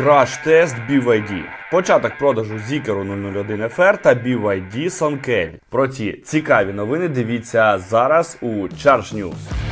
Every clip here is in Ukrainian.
Краш-тест BYD. Початок продажу Zikero 001 FR та BYD Sonkel. Про ці цікаві новини дивіться зараз у Charge News.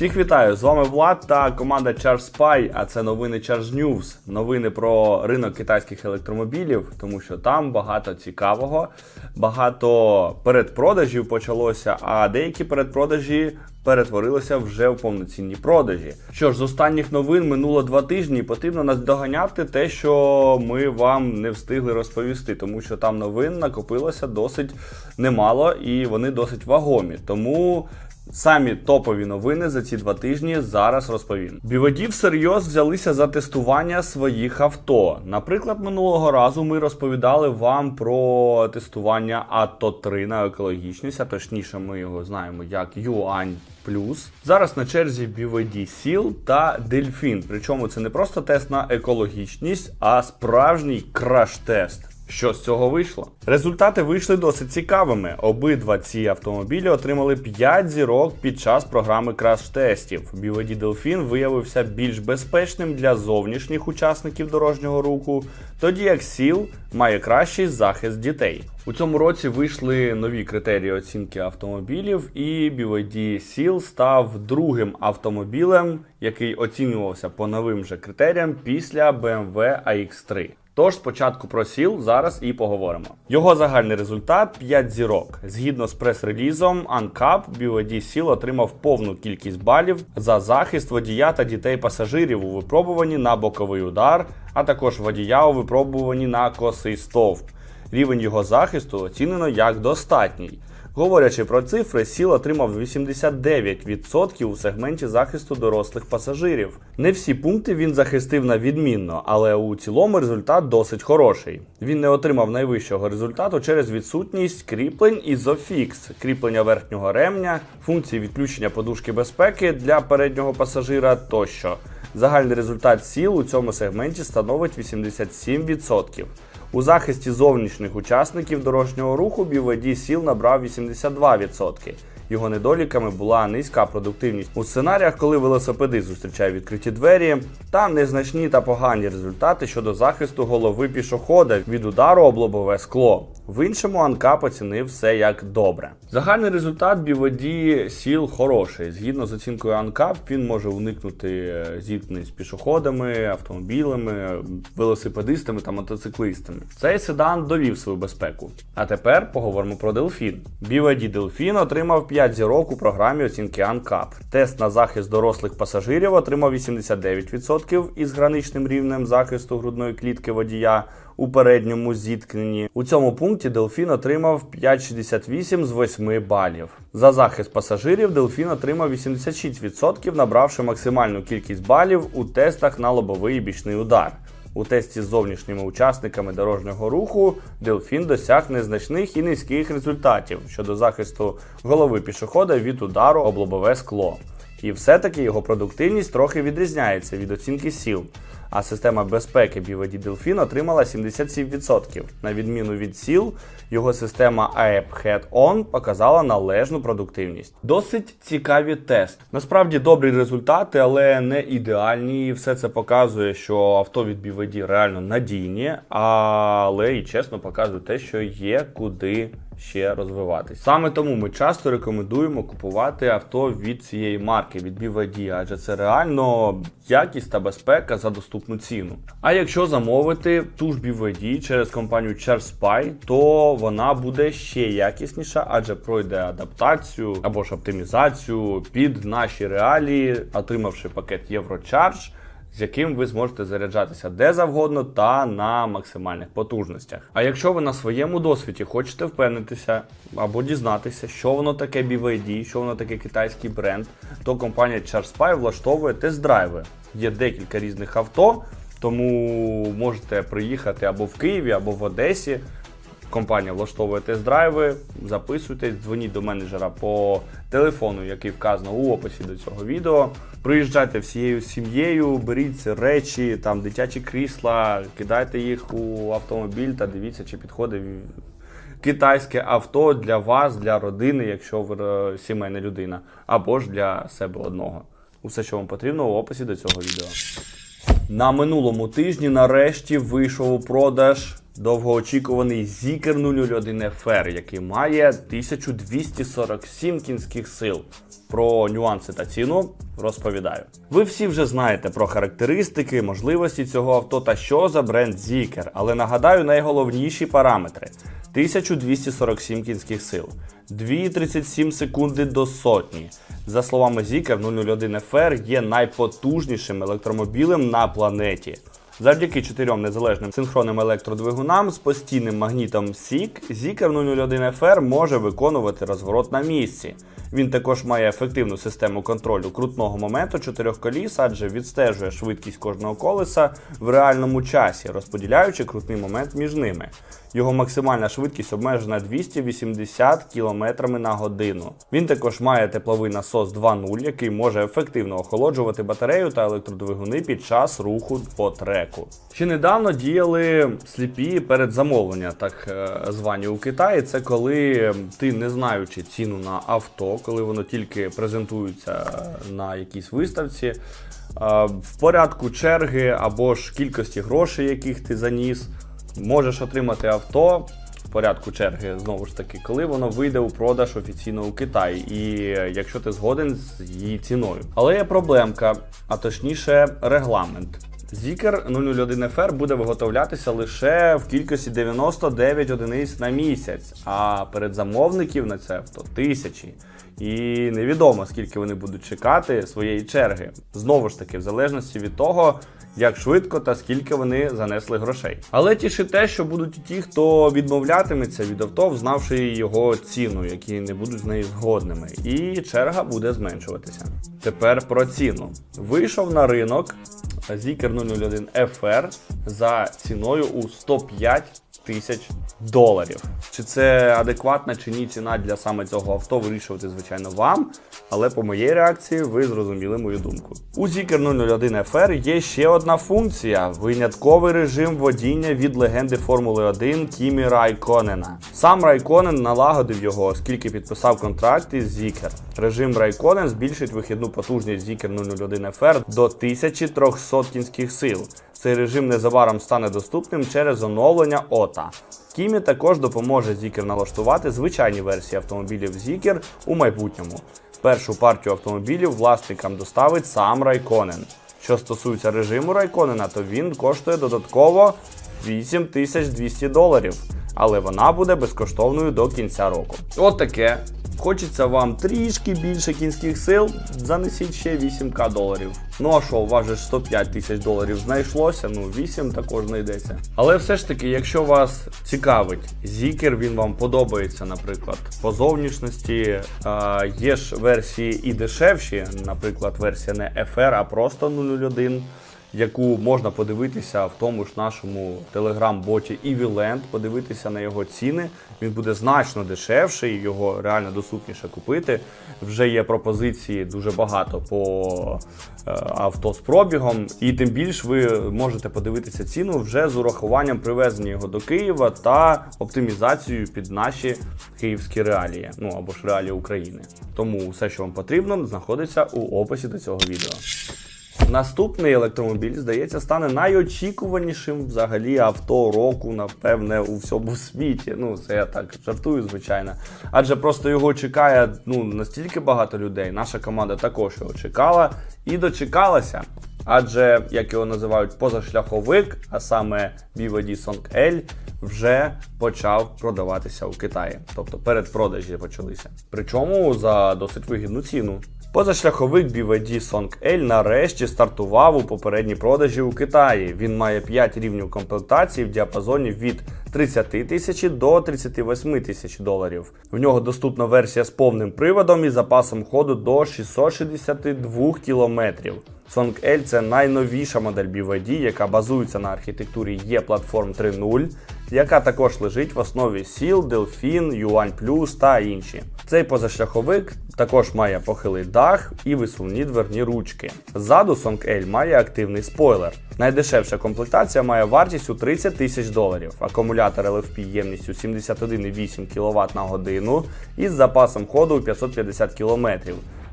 Всіх вітаю! З вами Влад та команда Charge Spy, а це новини Charge News. Новини про ринок китайських електромобілів, тому що там багато цікавого, багато передпродажів почалося, а деякі передпродажі перетворилися вже в повноцінні продажі. Що ж, з останніх новин минуло два тижні, потрібно наздоганяти те, що ми вам не встигли розповісти, тому що там новин накопилося досить немало і вони досить вагомі. Тому. Самі топові новини за ці два тижні зараз розповім. BYD всерйоз взялися за тестування своїх авто. Наприклад, минулого разу ми розповідали вам про тестування Atto 3 на екологічність, а точніше, ми його знаємо як Юань Плюс. Зараз на черзі BYD Seal та Delfin. Причому це не просто тест на екологічність, а справжній краш-тест. Що з цього вийшло? Результати вийшли досить цікавими. Обидва ці автомобілі отримали 5 зірок під час програми краш-тестів. BYD Delfin виявився більш безпечним для зовнішніх учасників дорожнього руху, тоді як Seal має кращий захист дітей. У цьому році вийшли нові критерії оцінки автомобілів, і BYD Seal став другим автомобілем, який оцінювався по новим же критеріям після BMW iX3. Тож спочатку про сіл зараз і поговоримо. Його загальний результат 5 зірок. Згідно з прес-релізом UNCAP, BYD Seal отримав повну кількість балів за захист водія та дітей пасажирів у випробуванні на боковий удар, а також водія у випробуванні на косий стовп. Рівень його захисту оцінено як достатній. Говорячи про цифри, Сіл отримав 89% у сегменті захисту дорослих пасажирів. Не всі пункти він захистив на відмінно, але у цілому результат досить хороший. Він не отримав найвищого результату через відсутність кріплень Isofix, кріплення верхнього ремня, функції відключення подушки безпеки для переднього пасажира тощо. Загальний результат сіл у цьому сегменті становить 87%. У захисті зовнішніх учасників дорожнього руху BYD сіл набрав 82%. Його недоліками була низька продуктивність у сценаріях, коли велосипедист зустрічає відкриті двері, та незначні та погані результати щодо захисту голови пішохода від удару об лобове скло. В іншому Анкап оцінив все як добре. Загальний результат BYD сіл хороший. Згідно з оцінкою Анкап, він може уникнути е, зіткнень з пішоходами, автомобілями, велосипедистами та мотоциклистами. Цей седан довів свою безпеку. А тепер поговоримо про Delfin. BYD Delfin отримав 5 зірок у програмі оцінки ANCAP. Тест на захист дорослих пасажирів отримав 89% із граничним рівнем захисту грудної клітки водія у передньому зіткненні. У цьому пункті Delfin отримав 5,68 з 8 балів. За захист пасажирів Delfin отримав 86%, набравши максимальну кількість балів у тестах на лобовий і бічний удар. У тесті з зовнішніми учасниками дорожнього руху Delfin досяг незначних і низьких результатів щодо захисту голови пішохода від удару об лобове скло. І все-таки його продуктивність трохи відрізняється від оцінки сіл. А система безпеки BYD Delfin отримала 77%. На відміну від сіл, його система AEP Head-On показала належну продуктивність. Досить цікаві тести. Насправді добрі результати, але не ідеальні. І Все це показує, що авто від BYD реально надійні, але і чесно показує те, що є куди ще розвиватись. Саме тому ми часто рекомендуємо купувати авто від цієї марки, від BYD, адже це реально якість та безпека за доступну ціну. А якщо замовити ту ж BYD через компанію ChargeSpy, то вона буде ще якісніша, адже пройде адаптацію або ж оптимізацію під наші реалії, отримавши пакет Eurocharge, з яким ви зможете заряджатися де завгодно та на максимальних потужностях. А якщо ви на своєму досвіді хочете впевнитися або дізнатися, що воно таке BYD, що воно таке китайський бренд, то компанія ChargeSpy влаштовує тест-драйви. Є декілька різних авто, тому можете приїхати або в Києві, або в Одесі. Компанія влаштовує тест-драйви, записуйтесь, дзвоніть до менеджера по телефону, який вказано у описі до цього відео. Приїжджайте всією сім'єю, беріть речі, там дитячі крісла, кидайте їх у автомобіль та дивіться, чи підходить китайське авто для вас, для родини, якщо ви е, сімейна людина, або ж для себе одного. Усе, що вам потрібно, в описі до цього відео. На минулому тижні нарешті вийшов у продаж довгоочікуваний Zikr 001 FR, який має 1247 кінських сил. Про нюанси та ціну розповідаю. Ви всі вже знаєте про характеристики, можливості цього авто та що за бренд Zikr, але нагадаю найголовніші параметри: 1247 кінських сил, 2,37 секунди до сотні. За словами Zikr, 001 FR є найпотужнішим електромобілем на планеті. Завдяки чотирьом незалежним синхронним електродвигунам з постійним магнітом SIG, Zikr 001 FR може виконувати розворот на місці. Він також має ефективну систему контролю крутного моменту чотирьох коліс, адже відстежує швидкість кожного колеса в реальному часі, розподіляючи крутний момент між ними. Його максимальна швидкість обмежена 280 км на годину. Він також має тепловий насос 2.0, який може ефективно охолоджувати батарею та електродвигуни під час руху по треку. Ще недавно діяли сліпі передзамовлення, так е, звані у Китаї. Це коли ти, не знаючи ціну на авто, коли воно тільки презентується на якійсь виставці. е, В порядку черги або ж кількості грошей, яких ти заніс, можеш отримати авто в порядку черги, знову ж таки, коли воно вийде у продаж офіційно у Китаї, і е, якщо ти згоден з її ціною. Але є проблемка, а точніше, регламент. Zikr 001 FR буде виготовлятися лише в кількості 99 одиниць на місяць, а передзамовників на це авто тисячі. І невідомо, скільки вони будуть чекати своєї черги. Знову ж таки, в залежності від того, як швидко та скільки вони занесли грошей. Але тіше те, що будуть і ті, хто відмовлятиметься від авто, взнавши його ціну, які не будуть з нею згодними, і черга буде зменшуватися. Тепер про ціну. Вийшов на ринок Zikr 001 FR за ціною у 105 тисяч доларів. Чи це адекватна чи ні ціна для саме цього авто, вирішувати, звичайно, вам. Але по моїй реакції ви зрозуміли мою думку. У Zikr 001 FR є ще одна функція: винятковий режим водіння від легенди Формули 1 Кімі Райконена. Сам Райконен налагодив його, оскільки підписав контракт із Zikr. Режим Райконен збільшить вихідну потужність Zikr 001 FR до 1300 кінських сил. Цей режим незабаром стане доступним через оновлення ОТА. Кімі також допоможе Zikr налаштувати звичайні версії автомобілів Zikr у майбутньому. Першу партію автомобілів власникам доставить сам Райконен. Що стосується режиму Райконена, то він коштує додатково 8200 доларів, але вона буде безкоштовною до кінця року. От таке. Хочеться вам трішки більше кінських сил, занесіть ще 8к доларів. Ну а що, у вас же 105 тисяч доларів знайшлося, ну 8 також знайдеться. Але все ж таки, якщо вас цікавить Zikr, він вам подобається, наприклад, по зовнішності, а, є ж версії і дешевші, наприклад, версія не FR, а просто 001 яку можна подивитися в тому ж нашому телеграм-боті EVLand, подивитися на його ціни. Він буде значно дешевший, його реально доступніше купити. Вже є пропозиції дуже багато по е, авто з пробігом, і тим більш ви можете подивитися ціну вже з урахуванням привезення його до Києва та оптимізацією під наші київські реалії, ну або ж реалії України. Тому все, що вам потрібно, знаходиться у описі до цього відео. Наступний електромобіль, здається, стане найочікуванішим взагалі авто року, напевне, у всьому світі. Ну, це я так жартую, звичайно. Адже просто його чекає ну, настільки багато людей. Наша команда також його чекала і дочекалася. Адже, як його називають, позашляховик, а саме BYD Song L, вже почав продаватися у Китаї. Тобто передпродажі почалися. Причому за досить вигідну ціну. Позашляховик BYD Song L нарешті стартував у попередній продажі у Китаї. Він має 5 рівнів комплектації в діапазоні від 30 тисяч до 38 тисяч доларів. В нього доступна версія з повним приводом і запасом ходу до 662 кілометрів. Song L – це найновіша модель BYD, яка базується на архітектурі E-Platform 3.0. яка також лежить в основі сіл, Delfin, Юань Плюс та інші. Цей позашляховик також має похилий дах і висувні дверні ручки. Ззаду Song L має активний спойлер. Найдешевша комплектація має вартість у 30 тисяч доларів, акумулятор LFP ємністю 71,8 кВт на годину із запасом ходу у 550 км,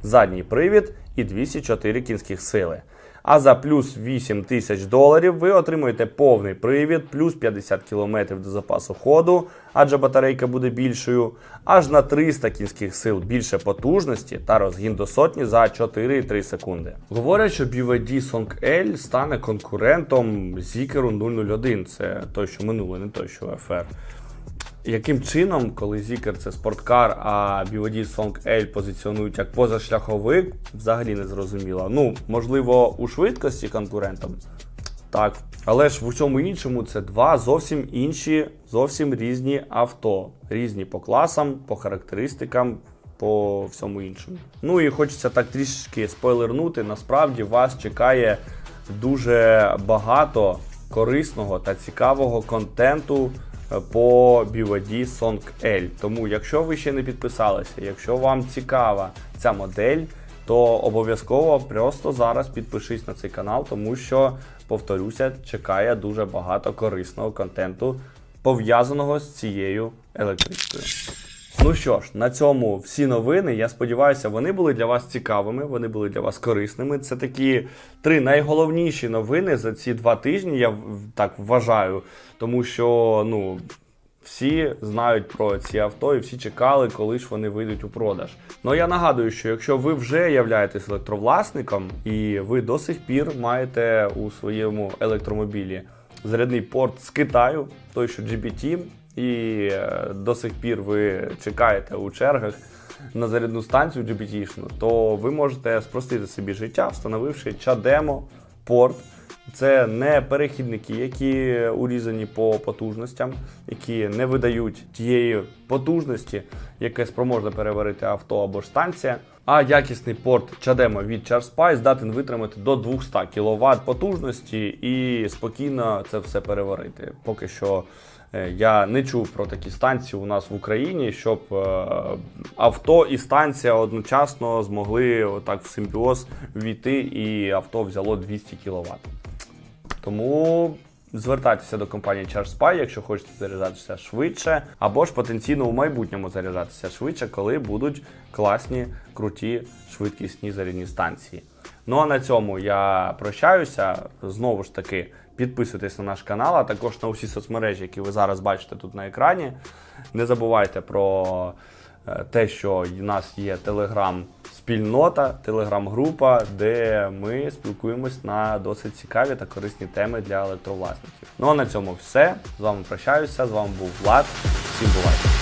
задній привід і 204 кінських сили. А за плюс 8 тисяч доларів ви отримуєте повний привід, плюс 50 км до запасу ходу, адже батарейка буде більшою, аж на 300 кінських сил більше потужності та розгін до сотні за 4,3 секунди. Говорять, що BYD Song L стане конкурентом Zeekr 001. Це той, що минулий, не той, що FR. Яким чином, коли Zikr це спорткар, а BYD Song L позиціонують як позашляховик, взагалі не зрозуміло. Ну, можливо, у швидкості конкурентом. Так. Але ж в усьому іншому це два зовсім інші, зовсім різні авто. Різні по класам, по характеристикам, по всьому іншому. Ну і хочеться так трішки спойлернути. Насправді вас чекає дуже багато корисного та цікавого контенту по BYD Song L. Тому, якщо ви ще не підписалися, якщо вам цікава ця модель, то обов'язково просто зараз підпишись на цей канал, тому що, повторюся, чекає дуже багато корисного контенту, пов'язаного з цією електричкою. Ну що ж, на цьому всі новини. Я сподіваюся, вони були для вас цікавими, вони були для вас корисними. Це такі три найголовніші новини за ці два тижні, я так вважаю. Тому що, ну. Всі знають про ці авто і всі чекали, коли ж вони вийдуть у продаж. Ну я нагадую, що якщо ви вже являєтесь електровласником і ви до сих пір маєте у своєму електромобілі зарядний порт з Китаю, той що GBT, і е, до сих пір ви чекаєте у чергах на зарядну станцію GBT-шну, то ви можете спростити собі життя, встановивши чадемо порт. Це не перехідники, які урізані по потужностям, які не видають тієї потужності, яке спроможне переварити авто або ж станція. А якісний порт Чадемо від ChargeSpy здатен витримати до 200 кВт потужності і спокійно це все переварити. Поки що я не чув про такі станції у нас в Україні, щоб е, авто і станція одночасно змогли отак в симбіоз війти, і авто взяло 200 кВт. Тому звертайтеся до компанії ChargeSpy, якщо хочете заряджатися швидше, або ж потенційно у майбутньому заряджатися швидше, коли будуть класні, круті, швидкісні зарядні станції. Ну а на цьому я прощаюся. Знову ж таки, підписуйтесь на наш канал, а також на усі соцмережі, які ви зараз бачите тут на екрані. Не забувайте про е, те, що в нас є телеграм-спільнота, телеграм-група, де ми спілкуємось на досить цікаві та корисні теми для електровласників. Ну а на цьому все. З вами прощаюся. З вами був Влад. Всім бувайте!